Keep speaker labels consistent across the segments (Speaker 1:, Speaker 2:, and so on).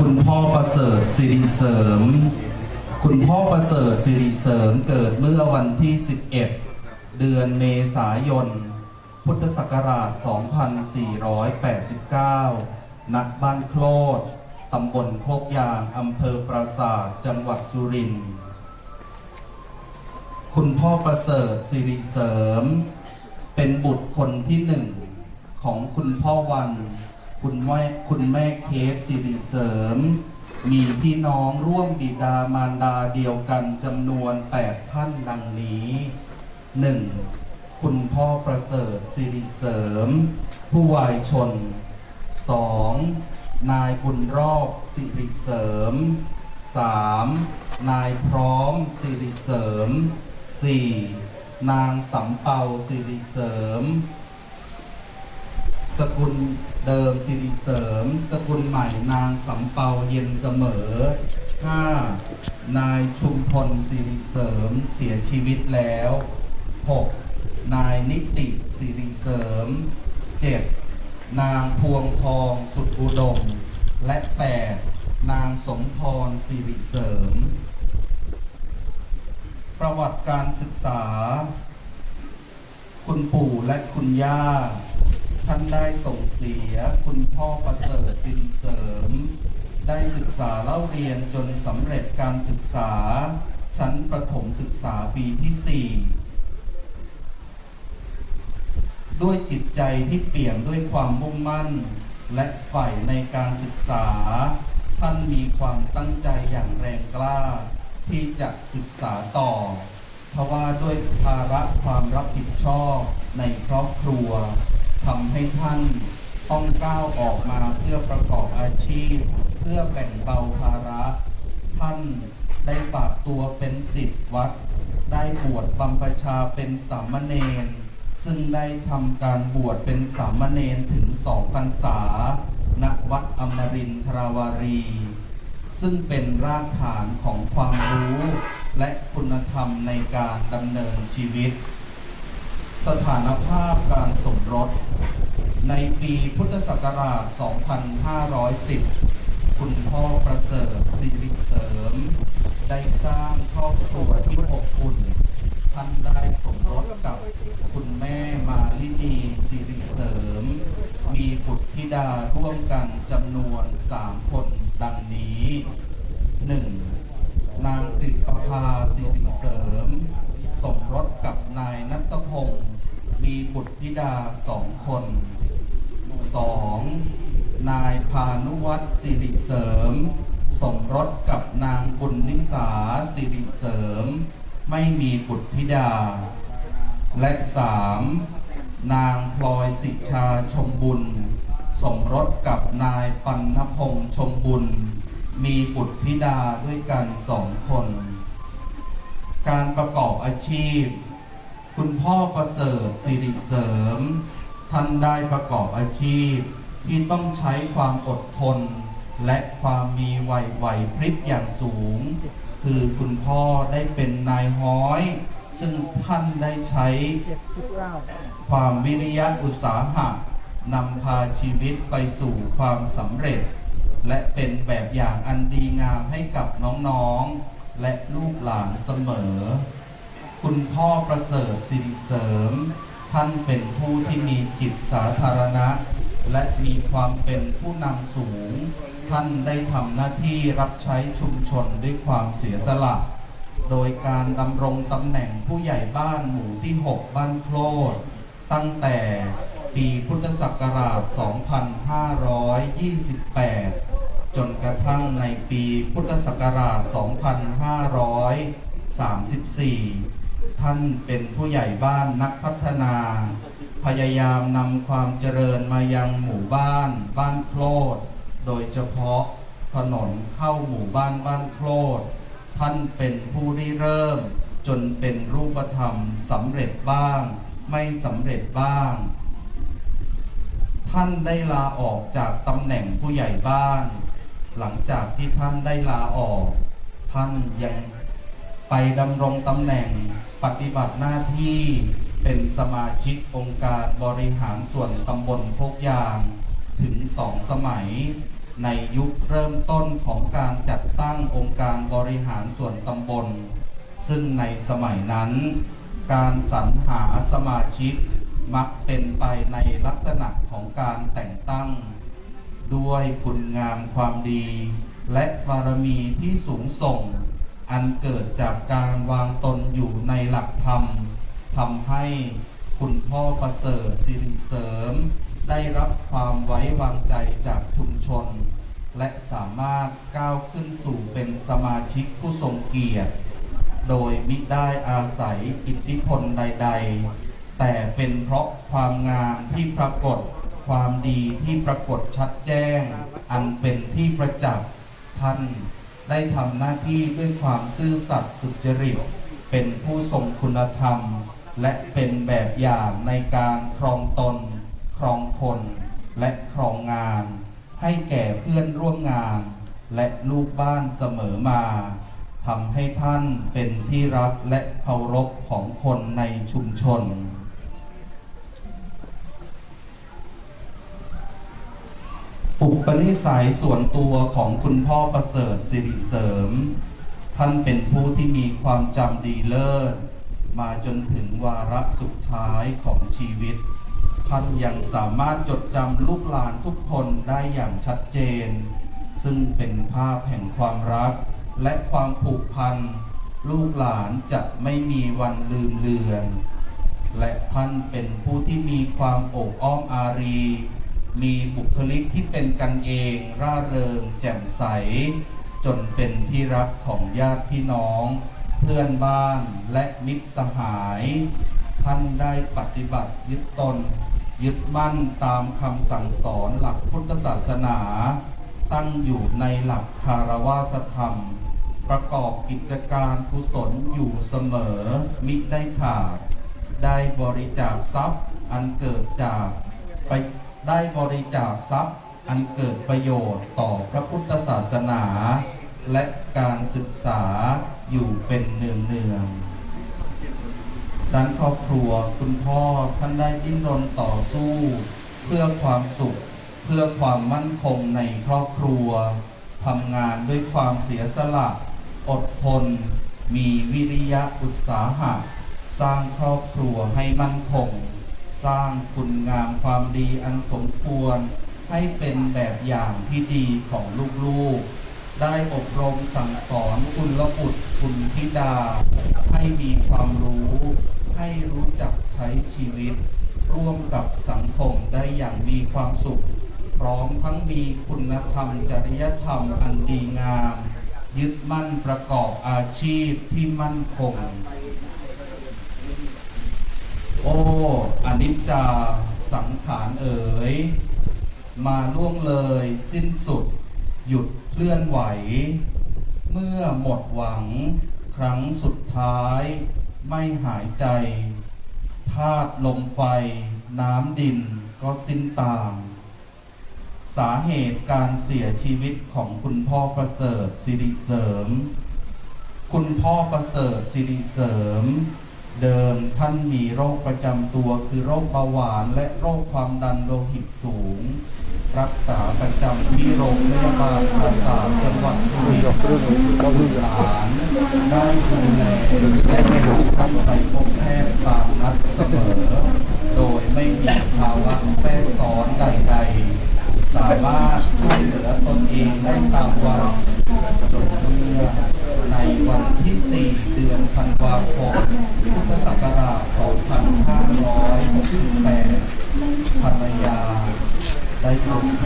Speaker 1: คุณพ่อประเสริฐสิริเสริม คุณพ่อประเสริฐสิริเสริมเกิดเมื่อวันที่ 11 เดือนเมษายน พุทธศักราช 2489ณบ้านโคลดตำบลโคกยางอำเภอปราสาทจังหวัดสุรินทร์ คุณพ่อประเสริฐสิริเสริม เป็นบุตรคนที่หนึ่งของคุณพ่อวัน คุณแม่คุณแม่เคสสิริเสริม มีพี่น้องร่วมบิดามารดาเดียวกันจำนวน 8 ท่านดังนี้ 1. คุณพ่อประเสริฐสิริเสริม ผู้วายชน 2. นายบุญรอบสิริเสริม 3. นายพร้อมสิริเสริม 4. นางสำเปาสิริเสริม สกุลเดิมสิริเสริม สกุลใหม่นางสำเปาเย็นเสมอ 5. นายชุมพลสิริเสริมเสียชีวิตแล้ว 6. นายนิติสิริเสริม 7. นางพวงทองสุดอุดม และ 8. นางสมพรสิริเสริม ประวัติการศึกษา คุณปู่และคุณย่า ท่านได้ส่งเสียคุณพ่อประเสริฐสิริเสริม ได้ศึกษาเล่าเรียนจนสำเร็จการศึกษา ชั้นประถมศึกษาปีที่ 4 ด้วยจิตใจที่เปี่ยมด้วยความมุ่งมั่น และใฝ่ในการศึกษา ท่านมีความตั้งใจอย่างแรงกล้า ที่จะศึกษาต่อทว่าด้วยภาระความรับผิดชอบในครอบครัว ทำให้ท่านต้องก้าวออกมาเพื่อประกอบอาชีพ เพื่อแบ่งเบาภาระ ท่านได้ฝากตัวเป็นศิษย์วัด ได้บวชบำพชาเป็นสามเณรซึ่งได้ทำการบวชเป็นสามเณรถึงสองพรรษา ณ วัดอมรินทราวารี ซึ่งเป็นรากฐานของความรู้ และคุณธรรมในการดำเนินชีวิต สถานภาพการสมรส ในปีพุทธศักราช 2510 คุณพ่อประเสริฐสิริเสริม ได้สร้างครอบครัวที่อบอุ่นท่านได้สมรสกับคุณแม่มาลินีสิริเสริม มีบุตรธิดาร่วมกันจำนวนสามคนดังนี้ 1. นางกฤษประภาสิริเสริม สมรสกับนายนัต มีบุตรธิดาสองคน 2. นายพานุวัตรสิริเสริม สมรสกับนางบุญนิสาสิริเสริม ไม่มีบุตรธิดา และ 3. นางพลอยสิชาชมบุญ สมรสกับนายปัณณพงษ์ชมบุญ มีบุตรธิดาด้วยกันสองคน การประกอบอาชีพ คุณพ่อประเสริฐสิริเสริม ท่านได้ประกอบอาชีพ ที่ต้องใช้ความอดทน และความมีไหวไหวพริบอย่างสูง คือคุณพ่อได้เป็นนายห้อย ซึ่งท่านได้ใช้ ความวิริยะอุตสาหะนำพาชีวิตไปสู่ความสำเร็จ และเป็นแบบอย่างอันดีงามให้กับน้องๆ และลูกหลานเสมอ คุณพ่อประเสริฐสิริเสริม ท่านเป็นผู้ที่มีจิตสาธารณะ และมีความเป็นผู้นำสูง ท่านได้ทำหน้าที่รับใช้ชุมชนด้วยความเสียสละ โดยการดำรงตำแหน่งผู้ใหญ่บ้านหมู่ที่ 6 บ้านโคลดตั้งแต่ปีพุทธศักราช 2528 จนกระทั่งในปีพุทธศักราช 2534 ท่านเป็นผู้ใหญ่บ้านนักพัฒนา พยายามนำความเจริญมายังหมู่บ้าน บ้านโคลดโดยเฉพาะถนนเข้าหมู่บ้านบ้านโคลดท่านเป็นผู้ริเริ่ม จนเป็นรูปธรรมสำเร็จบ้าง ไม่สำเร็จบ้าง ท่านได้ลาออกจากตำแหน่งผู้ใหญ่บ้าน หลังจากที่ท่านได้ลาออก ท่านยังไปดำรงตำแหน่งปฏิบัติหน้าที่เป็นสมาชิกองค์การบริหารส่วนตำบลโคกยางถึงสองสมัย ในยุคเริ่มต้นของการจัดตั้งองค์การบริหารส่วนตำบล ซึ่งในสมัยนั้น การสรรหาสมาชิกมักเป็นไปในลักษณะของการแต่งตั้ง ด้วยคุณงามความดี และบารมีที่สูงส่ง อันเกิดจากการวางตนอยู่ในหลักธรรมทำให้คุณพ่อประเสริฐสิริเสริม ได้รับความไว้วางใจจากชุมชน และสามารถก้าวขึ้นสู่เป็นสมาชิกผู้ทรงเกียรติ โดยมิได้อาศัยอิทธิพลใด ๆ แต่เป็นเพราะความงามที่ปรากฏความดีที่ปรากฏชัดแจ้ง อันเป็นที่ประจักษ์ท่าน ได้ทำหน้าที่ด้วยความซื่อสัตย์สุจริต เป็นผู้ทรงคุณธรรม และเป็นแบบอย่างในการครองตน ครองคน และครองงาน ให้แก่เพื่อนร่วมงาน และลูกบ้านเสมอมาทำให้ท่านเป็นที่รักและเคารพของคนในชุมชน อุปนิสัยส่วนตัวของคุณพ่อประเสริฐสิริเสริม ท่านเป็นผู้ที่มีความจำดีเลิศ มาจนถึงวาระสุดท้ายของชีวิต ท่านยังสามารถจดจำลูกหลานทุกคนได้อย่างชัดเจน ซึ่งเป็นภาพแห่งความรัก และความผูกพัน ลูกหลานจะไม่มีวันลืมเลือน และท่านเป็นผู้ที่มีความโอบอ้อมอารี มีบุคลิกที่เป็นกันเอง ร่าเริง แจ่มใส จนเป็นที่รักของญาติพี่น้อง เพื่อนบ้านและมิตรสหาย ท่านได้ปฏิบัติยึดตน ยึดมั่นตามคำสั่งสอนหลักพุทธศาสนา ตั้งอยู่ในหลักคารวาสธรรม ประกอบกิจการกุศลอยู่เสมอ มิได้ขาด ได้บริจาคทรัพย์อันเกิดจากไป ได้บริจาคทรัพย์อันเกิดประโยชน์ต่อพระพุทธศาสนา และการศึกษาอยู่เป็นเนืองเนืองๆด้านครอบครัวคุณพ่อท่านได้ดิ้นรนต่อสู้ เพื่อความสุข เพื่อความมั่นคงในครอบครัวทำงานด้วยความเสียสละ อดทน มีวิริยะอุตสาหะ สร้างครอบครัวให้มั่นคง สร้างคุณงามความดีอันสมควร ให้เป็นแบบอย่างที่ดีของลูกๆ ได้อบรมสั่งสอนคุณละบุตรคุณธิดา ให้มีความรู้ ให้รู้จักใช้ชีวิต ร่วมกับสังคมได้อย่างมีความสุข พร้อมทั้งมีคุณธรรมจริยธรรมอันดีงาม ยึดมั่นประกอบอาชีพที่มั่นคง โอ้อนิจจาสังขารเอ๋ย มาล่วงเลยสิ้นสุด หยุดเคลื่อนไหว เมื่อหมดหวัง ครั้งสุดท้าย ไม่หายใจธาตุลมไฟ น้ำดินก็สิ้นตาม สาเหตุการเสียชีวิตของคุณพ่อประเสริฐสิริเสริม คุณพ่อประเสริฐสิริเสริม เดิมท่านมีโรคประจำตัวคือโรคเบาหวานและโรคความดันโลหิตสูง รักษาประจำที่โรงพยาบาลประสาทจังหวัดสุรินทร์ลูกหลานได้ดูแลและให้ท่านไปพบแพทย์ตามนัดเสมอ โดยไม่มีภาวะแทรกซ้อนใด ๆ สามารถช่วยเหลือตนเองได้ตามวั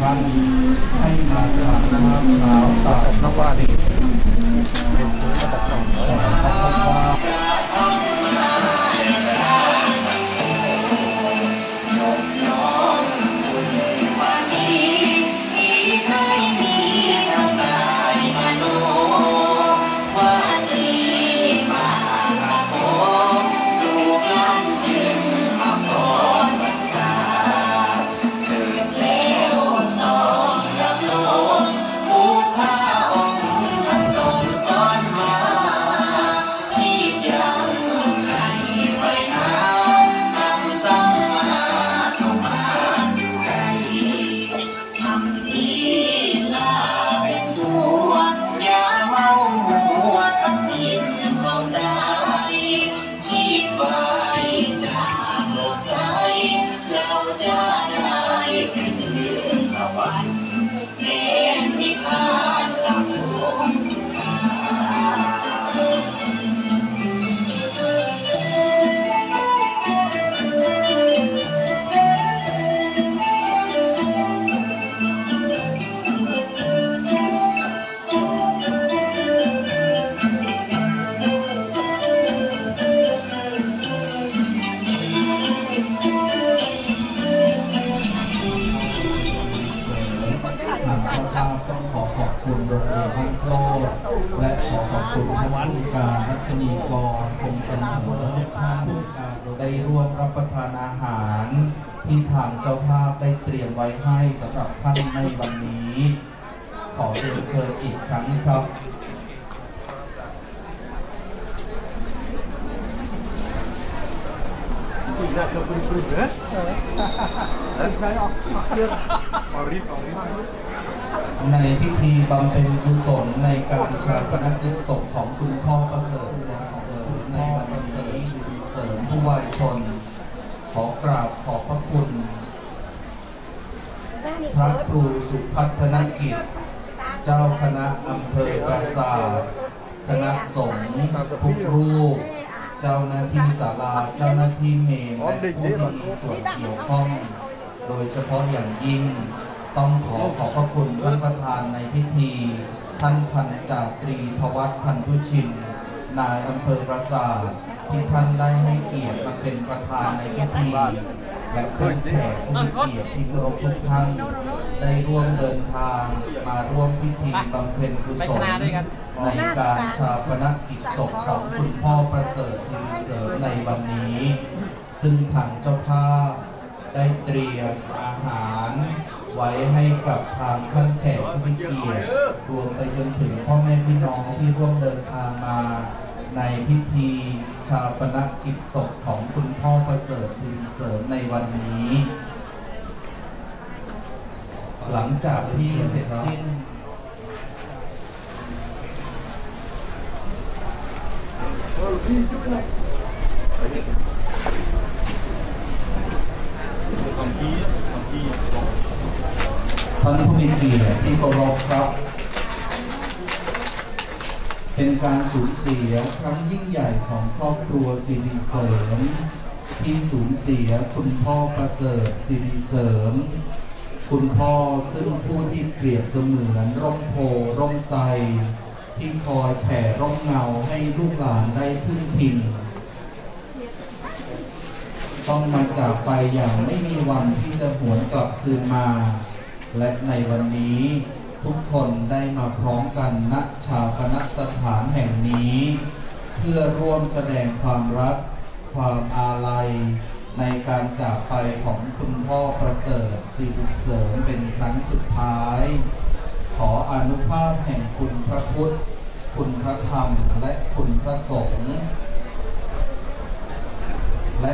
Speaker 1: ปลุกท่านให้มาทานข้าเช้า Yeah. ชนีกรคงเสนอผู้การได้ร่วมรับประทานอาหาร ที่ทางเจ้าภาพได้เตรียมไว้ให้สำหรับท่านในวันนี้ ขอเรียนเชิญอีกครั้งครับ
Speaker 2: Tidak keburu-buru ya? Saya Parit, parit.
Speaker 1: ในพิธีบำเพ็ญกุศลในการชาปนกิจศพของคุณพ่อประเสริฐเสริเสริมในวันประเสริฐสิริเสริมผู้วายชน ขอกราบขอบพระคุณ พระครูสุพัฒนกิจ เจ้าคณะอำเภอปราสาทคณะสงฆ์ทุกรูป เจ้าหน้าที่ศาลาเจ้าหน้าที่เมนและผู้ที่มีส่วนเกี่ยวข้อง โดยเฉพาะอย่างยิ่ง ต้องขอขอบพระคุณท่านประธานในพิธี ท่านพันจาตรีทวัฒพันธุชิน นายอำเภอปราสาทที่ท่านได้ให้เกียรติมาเป็นประธานในพิธี และเพื่อนแขกผู้มีเกียรติที่เคารพทุกท่าน ได้ร่วมเดินทางมาร่วมพิธีบำเพ็ญกุศลในการชาปนกิจศพของคุณพ่อประเสริฐสิริเสริมในวันนี้ ซึ่งทางเจ้าภาพได้เตรียมอาหาร ไว้ให้กับทางท่านแขกผู้มีเกียรติรวมไปจนถึงพ่อแม่พี่น้องที่ร่วมเดินทางมาในพิธีชาปนกิจศพของคุณพ่อประเสริฐสิริเสริมในวันนี้ หลังจากที่เสร็จสิ้น ท่านผู้มีเกียรติที่เคารพครับ เป็นการสูญเสียครั้งยิ่งใหญ่ของครอบครัวสิริเสริม ที่สูญเสียคุณพ่อประเสริฐสิริเสริม คุณพ่อซึ่งผู้ที่เปรียบเสมือนร่มโพร่มไทรที่คอยแผ่ร่มเงาให้ลูกหลานได้พึ่งพิงต้องมาจากไปอย่างไม่มีวันที่จะหวนกลับคืนมา และในวันนี้ทุกคนได้มาพร้อมกันณชาปนสถานแห่งนี้ เพื่อร่วมแสดงความรัก ความอาลัย ในการจากไปของคุณพ่อประเสริฐสิริเสริมเป็นครั้งสุดท้าย ขออนุภาพแห่งคุณพระพุทธ คุณพระธรรม และคุณพระสงฆ์และ